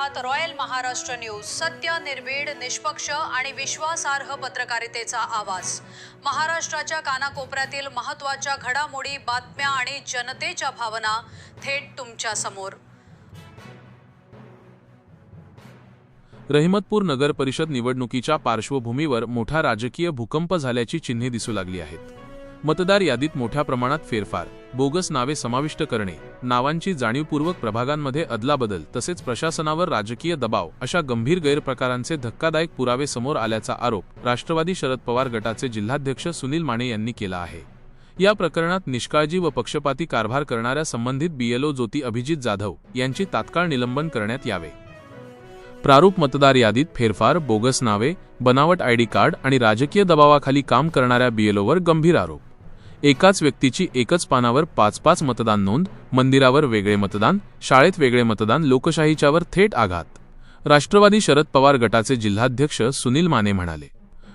आहात royal Maharashtra news. सत्य निर्भीड निष्पक्ष आणि विश्वासार्ह पत्रकारितेचा आवाज. महाराष्ट्राच्या कानाकोपऱ्यातील महत्त्वाच्या घडामोडी बातम्या आणि जनतेच्या भावना थेट तुमच्यासमोर. रहिमतपूर नगर परिषद निवडणुकीच्या पार्श्वभूमीवर मोठा राजकीय भूकंप झाल्याची चिन्हे दिसू लागली आहेत. मतदार यादीत मोठ्या प्रमाणात फेरफार बोगस नावे समाविष्ट करणे नावांची जाणीवपूर्वक प्रभागांमध्ये अदलाबदल तसेच प्रशासनावर राजकीय दबाव अशा गंभीर गैरप्रकारांचे धक्कादायक पुरावे समोर आल्याचा आरोप राष्ट्रवादी शरद पवार गटाचे जिल्हाध्यक्ष सुनील माने यांनी केला आहे. या प्रकरणात निष्काळजी व पक्षपाती कारभार करणाऱ्या संबंधित बीएलओ ज्योती अभिजित जाधव यांची तात्काळ निलंबन करण्यात यावे. प्रारूप मतदार यादीत फेरफार बोगस नावे बनावट आयडी कार्ड आणि राजकीय दबावाखाली काम करणाऱ्या बीएलओवर गंभीर आरोप. एकाच व्यक्तीची एकच पानावर पाच पाच मतदान नोंद मंदिरावर वेगळे मतदान शाळेत वेगळे मतदान लोकशाहीच्यावर थेट आघात. राष्ट्रवादी शरद पवार गटाचे जिल्हाध्यक्ष सुनील माने म्हणाले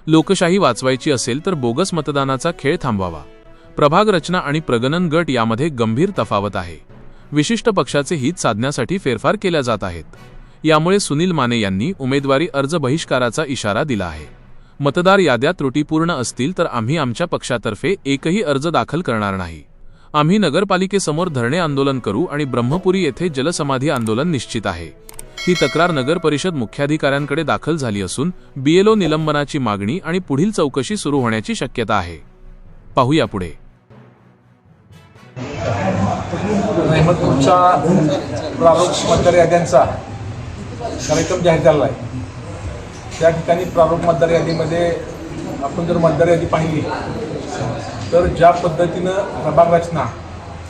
लोकशाही वाचवायची असेल तर बोगस मतदानाचा खेळ थांबवावा. प्रभाग रचना आणि प्रगणन गट यामध्ये गंभीर तफावत आहे. विशिष्ट पक्षाचे हित साधण्यासाठी फेरफार केल्या जात आहेत. यामुळे सुनील माने यांनी उमेदवारी अर्ज बहिष्काराचा इशारा दिला आहे. मतदार याद्या त्रुटीपूर्ण असतील तर आम्ही आमच्या पक्षातर्फे एकही अर्ज दाखल करणार नाही. आम्ही नगरपालिकेसमोर धरणे आंदोलन करू आणि ब्रह्मपुरी येथे जलसमाधी आंदोलन निश्चित आहे. ही तक्रार नगर परिषद मुख्याधिकाऱ्यांकडे दाखल झाली असून बीएलओ निलंबनाची मागणी आणि पुढील चौकशी सुरू होण्याची शक्यता आहे. पाहूया पुढे. कार्यक्रम जाहीर झाला आहे. त्या ठिकाणी प्रारूप मतदार यादीमध्ये आपण जर मतदार यादी पाहिली तर ज्या पद्धतीनं प्रभाग रचना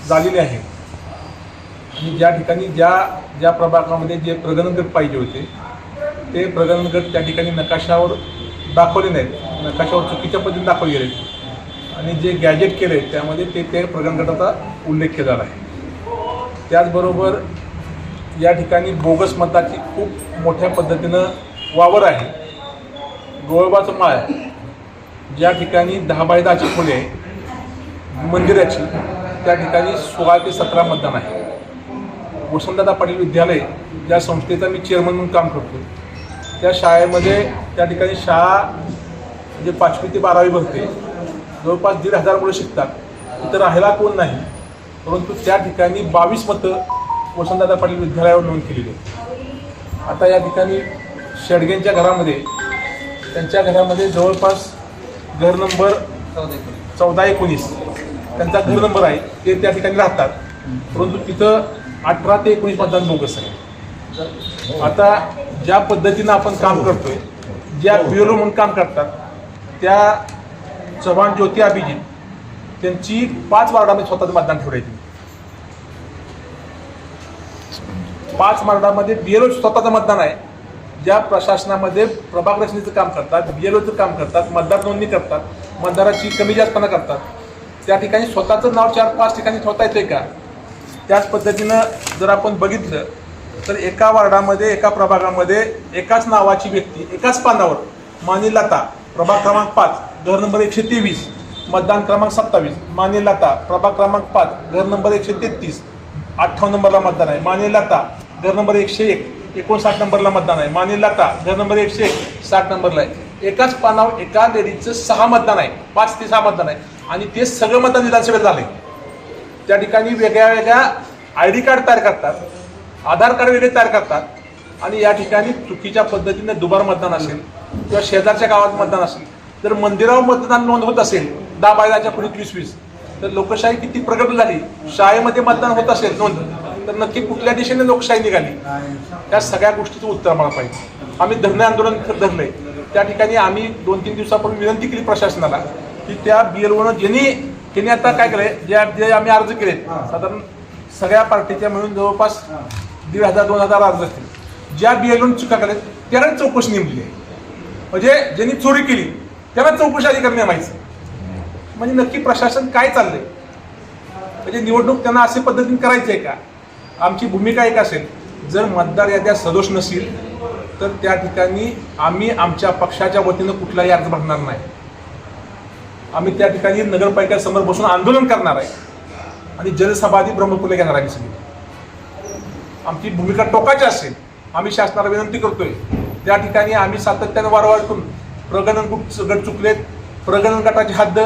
झालेली आहे आणि ज्या ठिकाणी ज्या ज्या प्रभागामध्ये जे प्रगणन गट पाहिजे होते ते प्रगणन गट त्या ठिकाणी नकाशावर दाखवले नाहीत. नकाशावर चुकीच्या पद्धतीने दाखवले गेले आणि जे गॅजेट केले त्यामध्ये ते ते प्रगणन गटाचा उल्लेख केलेला आहे. त्याचबरोबर या ठिकाणी बोगस मताची खूप मोठ्या पद्धतीनं वावर आहे गोळबाचं माळ ज्या ठिकाणी दहा बाय दहाची खोली आहे मंदिराची त्या ठिकाणी सोळा ते सतरा मतदान आहे. वसंतदादा पाटील विद्यालय ज्या संस्थेचा मी चेअरमन म्हणून काम करतो त्या शाळेमध्ये त्या ठिकाणी शाळा म्हणजे पाचवी ते बारावी भरते. जवळपास दीड हजार मुलं शिकतात. तिथं राहायला कोण नाही परंतु त्या ठिकाणी बावीस मतं वसंतदादा पाटील विद्यालयावर नोंद केलेली आहे आता या ठिकाणी शेडगेंच्या घरामध्ये. त्यांच्या घरामध्ये जवळपास घर नंबर चौदा एकोणीस. त्यांचा घर नंबर आहे. ते त्या ठिकाणी राहतात. परंतु तिथं अठरा ते एकोणीस मतदान बोगस आहे. आता ज्या पद्धतीनं आपण काम करतोय ज्या ब्युरो म्हणून काम करतात त्या चव्हाण ज्योती अभिजित त्यांची पाच वार्डामध्ये स्वतःचं मतदान ठेवायची पाच वार्डामध्ये बीएलओ स्वतःचं मतदान आहे. ज्या प्रशासनामध्ये प्रभाग रचनेचं काम करतात बीएलओचं काम करतात मतदार नोंदणी करतात मतदाराची कमी जास्तपणा करतात त्या ठिकाणी स्वतःचं नाव चार पाच ठिकाणी ठेवता येते का? त्याच पद्धतीनं जर आपण बघितलं तर एका वार्डामध्ये एका प्रभागामध्ये एकाच नावाची व्यक्ती एकाच पानावर मानी लता प्रभाग क्रमांक पाच घर नंबर एकशे तेवीस मतदान क्रमांक सत्तावीस माने लता प्रभाग क्रमांक पाच घर नंबर एकशे तेहतीस अठ्ठावन्न नंबरला मतदान आहे. माने लता घर नंबर एकशे एक एकोणसाठ नंबरला मतदान आहे. माने लाता घर नंबर एकशे साठ नंबरला आहे. एकाच पानावर एका लेडीजचं सहा मतदान आहे. पाच ते सहा मतदान आहे. आणि ते सगळं मतदान विधानसभेत आहे त्या ठिकाणी वेगळ्या वेगळ्या आय डी कार्ड तयार करतात आधार कार्ड वेगळे तयार करतात आणि या ठिकाणी चुकीच्या पद्धतीने दुबार मतदान असेल किंवा शेजारच्या गावात मतदान असेल जर मंदिरावर मतदान नोंद होत असेल दहा बायलाच्या पुढे वीस वीस तर लोकशाही किती प्रगत झाली? शाळेमध्ये मतदान होत असेल नोंद. तर नक्की कुठल्या दिशेने लोकशाही निघाली? त्या सगळ्या गोष्टीचं उत्तर मला पाहिजे. आम्ही धरणे आंदोलन धरले त्या ठिकाणी आम्ही दोन तीन दिवसापूर्वी विनंती केली प्रशासनाला की त्या बीएलओनं ज्यांनी त्यांनी आता काय केलंय? जे जे आम्ही अर्ज केले साधारण सगळ्या पार्टीच्या मिळून जवळपास दीड हजार दोन हजार अर्ज असतील. ज्या बीएलओनं चुका केल्या त्याला चौकशी नेमली आहे. म्हणजे ज्यांनी चोरी केली त्यांना चौकशी अधिकारी नेमायचं म्हणजे नक्की प्रशासन काय चाललंय? म्हणजे निवडणूक त्यांना अशा पद्धतीने करायची आहे का? आमची भूमिका एक असेल जर मतदार याद्या सदोष नसेल तर त्या ठिकाणी आम्ही आमच्या पक्षाच्या वतीनं कुठलाही अर्ज भरणार नाही. आम्ही त्या ठिकाणी नगरपालिकेसमोर बसून आंदोलन करणार आहे. आणि जनसमाधी ब्रह्मपुरे घेणार आहे सगळी. आमची भूमिका टोकाची असेल आम्ही शासनाला विनंती करतोय त्या ठिकाणी आम्ही सातत्यानं वारंवार करून प्रगणन गुट गट चुकलेत प्रगणन गटाची हद्द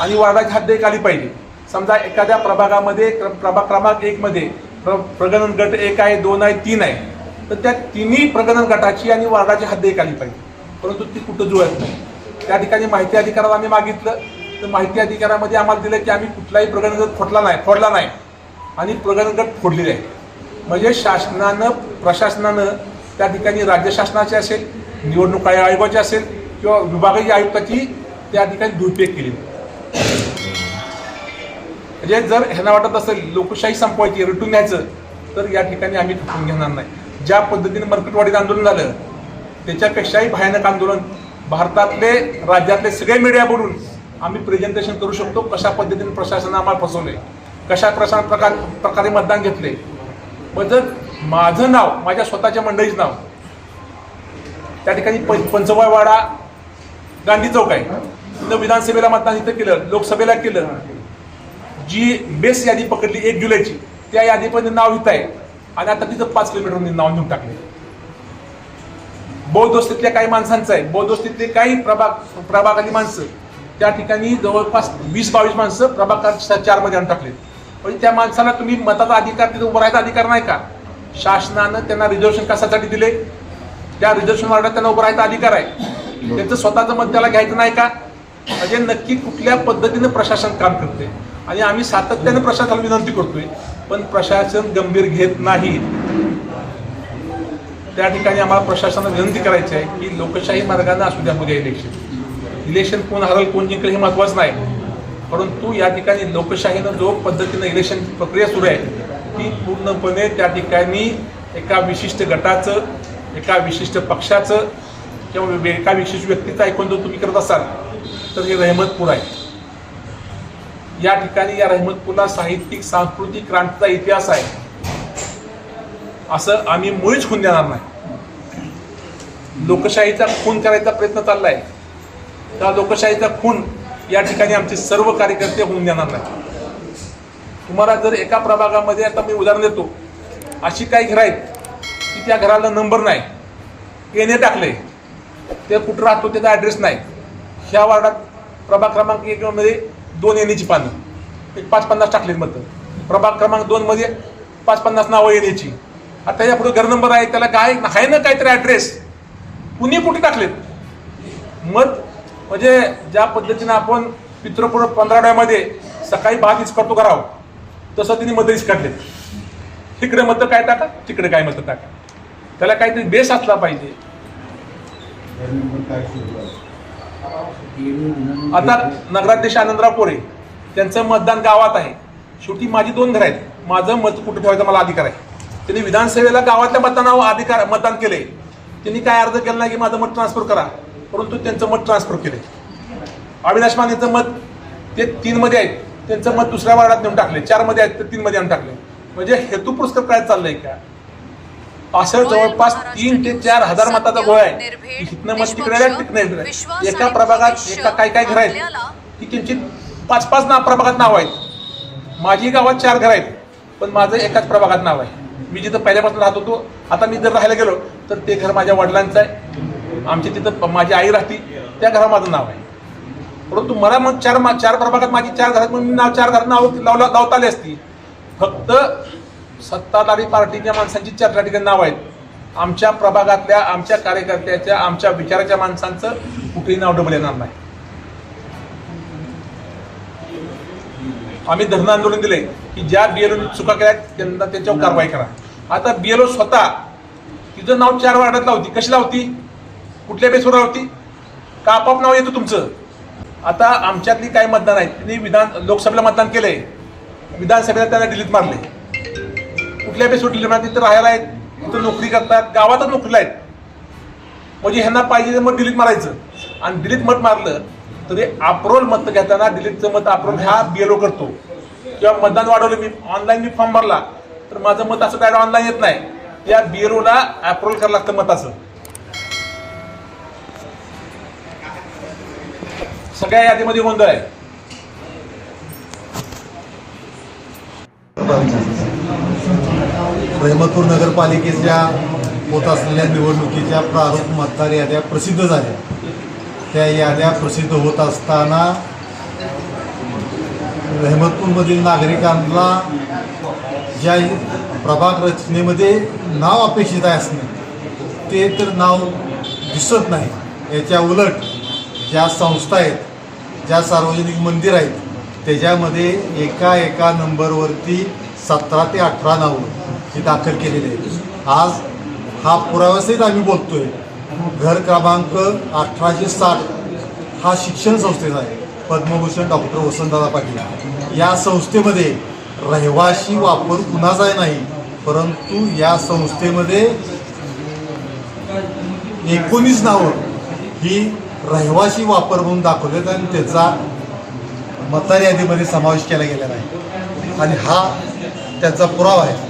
आणि वार्डाची हद्द एक आली पाहिजे. समजा एखाद्या प्रभागामध्ये क्र- प्रभाग क्रमांक एकमध्ये प्र प्रगणन गट एक आहे दोन आहे तीन आहे. तर त्या तिन्ही प्रगणन गटाची आणि वार्डाची हद्द एक आली पाहिजे. परंतु ती कुठं जुळत नाही. त्या ठिकाणी माहिती अधिकाराला आम्ही मागितलं. तर माहिती अधिकारामध्ये आम्हाला दिलं की आम्ही कुठलाही प्रगणन गट फोडला नाही फोडला नाही. आणि प्रगणन गट फोडलेले आहे म्हणजे शासनानं प्रशासनानं त्या ठिकाणी राज्य शासनाचे असेल निवडणूक आयोग- आयोगाची असेल किंवा विभागीय आयुक्ताची त्या ठिकाणी दुरुपयोग केली म्हणजे जर ह्यांना वाटत असेल लोकशाही संपवायची रटून न्यायचं तर या ठिकाणी आम्ही खचून घेणार नाही. ज्या पद्धतीने मर्कटवाडीत आंदोलन झालं त्याच्यापेक्षाही भयानक आंदोलन भारतातले राज्यातले सगळे मीडिया बोलून आम्ही प्रेझेंटेशन करू शकतो कशा पद्धतीने प्रशासनानं आम्हाला फसवले कशा प्रशासन प्रकार प्रकारे मतदान घेतले मग जर माझं नाव माझ्या स्वतःच्या मंडळीचं नाव त्या ठिकाणी पं पंचवयवाडा गांधी चौक आहे. तिथं विधानसभेला मतदान इथं केलं लोकसभेला केलं. जी बेस यादी पकडली एक जुलैची त्या यादीमध्ये नाव इथं आहे. आणि आता तिथं पाच किलोमीटर नाव नेऊन टाकले. बौद्ध वस्तीतल्या काही माणसांचं आहे. बौद्ध वस्तीतले काही प्रभाग प्रभागातली माणसं त्या ठिकाणी जवळपास वीस बावीस माणसं प्रभाग चारमध्ये आणून टाकले. म्हणजे त्या माणसाला तुम्ही मताचा अधिकार तिथे उभं राहायचा अधिकार नाही का? शासनानं त्यांना रिझर्वेशन कशासाठी दिले? त्या रिझर्वेशन वार्डात त्यांना उभं राहायचा अधिकार आहे. त्यांचं स्वतःचं मत त्याला घ्यायचं नाही का? म्हणजे नक्की कुठल्या पद्धतीनं प्रशासन काम करते आणि आम्ही सातत्यानं प्रशासनाला विनंती करतोय पण प्रशासन गंभीर घेत नाही. त्या ठिकाणी आम्हाला प्रशासनाला विनंती करायची आहे की लोकशाही मार्गाने असू द्या उद्या इलेक्शन इलेक्शन कोण हरल कोण जिंकल हे महत्वाचं नाही. परंतु या ठिकाणी लोकशाहीनं जो पद्धतीनं इलेक्शन प्रक्रिया सुरू आहे ती पूर्णपणे त्या ठिकाणी एका विशिष्ट गटाचं एका विशिष्ट पक्षाचं किंवा एका विशिष्ट व्यक्तीचं ऐकून जर तुम्ही करत असाल तर हे रहमतपूर आहे. या ठिकाणी या रहमतपूरला साहित्यिक सांस्कृतिक क्रांतीचा इतिहास आहे. असं आम्ही मुळीच खून देणार नाही. लोकशाहीचा खून करायचा प्रयत्न चाललाय. त्या लोकशाहीचा खून या ठिकाणी आमचे सर्व कार्यकर्ते होऊन देणार नाही. तुम्हाला जर एका प्रभागामध्ये आता मी उदाहरण देतो. अशी काही घरं आहेत की त्या घराला नंबर नाही. येणे टाकले. ते कुठं राहतो त्याचा ॲड्रेस नाही. ह्या वार्डात प्रभाग क्रमांक एकमध्ये दोन येण्याची पानं. एक पाच पन्नास टाकलेत मतं प्रभाग क्रमांक दोनमध्ये पाच पन्नास नावं येण्याची. आता या पुढे घर नंबर आहे त्याला काय आहे ना काहीतरी ॲड्रेस कुणी कुठे टाकलेत? मत म्हणजे ज्या पद्धतीनं आपण पितृपुर पंधराव्यामध्ये सकाळी भात करतो करावं तसं तिने मतं काढलेत तिकडे मतं काय टाका? तिकडे काय मतं टाका? त्याला काहीतरी बेस असला पाहिजे. आता नगराध्यक्ष आनंदराव कोरे त्यांचं मतदान गावात आहे. शेवटी माझी दोन घरं आहेत. माझं मत कुठं ठेवायचा मला अधिकार आहे. त्यांनी विधानसभेला गावातल्या मतदानावर अधिकार मतदान केले. त्यांनी काय अर्ज केला नाही की माझं मत ट्रान्सफर करा. परंतु त्यांचं मत ट्रान्सफर केले. अविनाश मानेचं मत ते तीनमध्ये आहेत. त्यांचं मत दुसऱ्या वार्डात नेऊन टाकले. चारमध्ये आहेत तर तीनमध्ये आणून टाकले. म्हणजे हेतू पुरस्कार काय चाललंय का? असं जवळपास तीन ते चार हजार मताचा गोळ आहे. इथनं मत तिकडे तिकडे. एका प्रभागात एका काय काय घर आहेत की त्यांची पाच पाच नाव प्रभागात नाव आहेत. माझी गावात चार घर आहेत पण माझं एकाच प्रभागात नाव आहे. मी जिथं पहिल्यापासून राहत होतो आता मी जर राहायला गेलो तर ते घर माझ्या वडिलांचं आहे. आमची तिथं माझी आई राहते त्या घरात माझं नाव आहे. परंतु मला मग चार चार प्रभागात माझी चार घरात मग मी नाव चार घरात नाव लावला लावता आली असती. फक्त सत्ताधारी पार्टीच्या माणसांची चार त्या ठिकाणी नाव आहेत. आमच्या प्रभागातल्या आमच्या कार्यकर्त्याच्या आमच्या विचाराच्या माणसांचं कुठेही नाव डबल येणार नाही. आम्ही धरणं आंदोलन दिले की ज्या बीएलओ चुका केल्या त्यांना त्यांच्यावर कारवाई करा. आता बीएलओ स्वतः तिचं नाव चार वार्डात लावती. कशी लावती? कुठल्या बेसवर लावती? का आपाप नाव येतं तुमचं? आता आमच्यातली काही मतदान आहेत. त्यांनी विधान लोकसभेला मतदान केलंय. विधानसभेला त्यांना डिलीट मारले कुठल्या बेसवर डिलीट तिथं राहायला आहेत तिथं नोकरी करतात गावातच नोकरीला आहेत. म्हणजे ह्यांना पाहिजे ते मत डिलीट मारायचं. आणि डिलीट मत मारलं तरी अप्रोल मत घेताना डिलीटचं मत अप्रोल ह्या बीएलओ करतो. किंवा मतदान वाढवलं मी ऑनलाईन मी फॉर्म भरला तर माझं मत असं काय ऑनलाईन येत नाही. या बीएलओला अप्रोल करावं लागतं मताचं. सगळ्या यादीमध्ये गोंधळ आहे. रहमतपूर नगरपालिकेच्या होत असलेल्या निवडणुकीच्या प्रारूप मतदार याद्या प्रसिद्ध झाल्या. त्या याद्या प्रसिद्ध होत असताना रहमतपूरमधील नागरिकांना ज्या प्रभाग रचनेमध्ये नाव अपेक्षित आहे असणे ते तर नाव दिसत नाही. याच्या उलट ज्या संस्था आहेत ज्या सार्वजनिक मंदिर आहेत त्याच्यामध्ये एका एका नंबरवरती सतरा ते अठरा नावं. ही दाखल केलेली आहे. आज हा पुराव्यासहित आम्ही बोलतोय. घर क्रमांक अठराशे साठ हा शिक्षण संस्थेचा आहे. पद्मभूषण डॉक्टर वसंतदादा पाटील. या संस्थेमध्ये रहिवाशी वापर कुणाचा नाही परंतु या संस्थेमध्ये एकोणीस नावं ही रहिवाशी वापर म्हणून दाखवलेत आणि त्याचा मतदार यादीमध्ये समावेश केला गेलेला आहे. आणि हा त्याचा पुरावा आहे.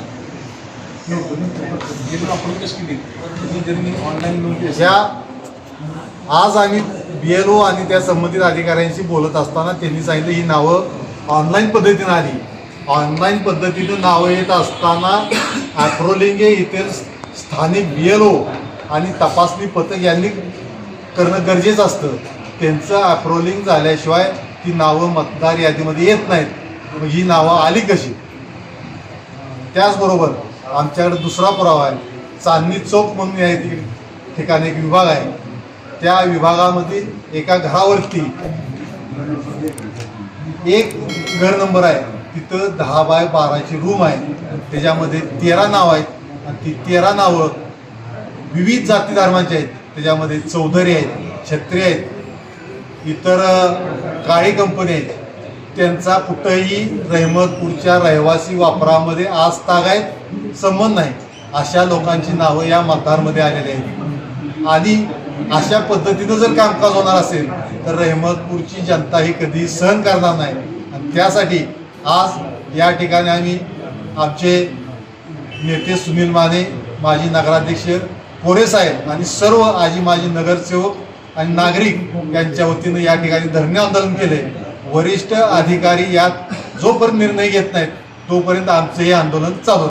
ऑनलाईन आज आम्ही बी एल ओ आणि त्या संबंधित अधिकाऱ्यांशी बोलत असताना त्यांनी सांगितलं ही नावं ऑनलाईन पद्धतीनं आली. ऑनलाईन पद्धतीनं नावं येत असताना ॲप्रोलिंगे इतर स्थानिक बी एल ओ आणि तपासणी पथक यांनी करणं गरजेचं असतं. त्यांचं ॲप्रोलिंग झाल्याशिवाय ती नावं मतदार यादीमध्ये येत नाहीत. मग ही नावं आली कशी? त्याचबरोबर आमच्याकडे दुसरा पुरावा आहे. चांदणी चौक म्हणून या ठिकाणी एक विभाग आहे. त्या विभागामध्ये एका घरावरती एक घर नंबर आहे. तिथं दहा बाय बाराची रूम आहे. त्याच्यामध्ये तेरा नावं आहेत. आणि ती तेरा नावं विविध जाती धर्मांची आहेत. त्याच्यामध्ये चौधरी आहेत छत्री आहेत इतर काळी कंपनी आहेत. त्यांचा कुठंही रहमतपूरच्या रहिवासी वापरामध्ये आज तागायत संबंध नाही. अशा लोकांची नावं या मतदारमध्ये आलेली आहेत. आणि अशा पद्धतीनं जर कामकाज होणार असेल तर रहमतपूरची जनता ही कधी सहन करणार नाही. आणि त्यासाठी आज या ठिकाणी आम्ही आमचे नेते सुनील माने माजी नगराध्यक्ष कोरे साहेब आणि सर्व आजी माजी नगरसेवक आणि नागरिक यांच्या वतीनं या ठिकाणी धरणे आंदोलन केले. वरिष्ठ अधिकारी यात जोपर्यंत निर्णय घेत नाहीत तोपर्यंत आमचं हे आंदोलन चालू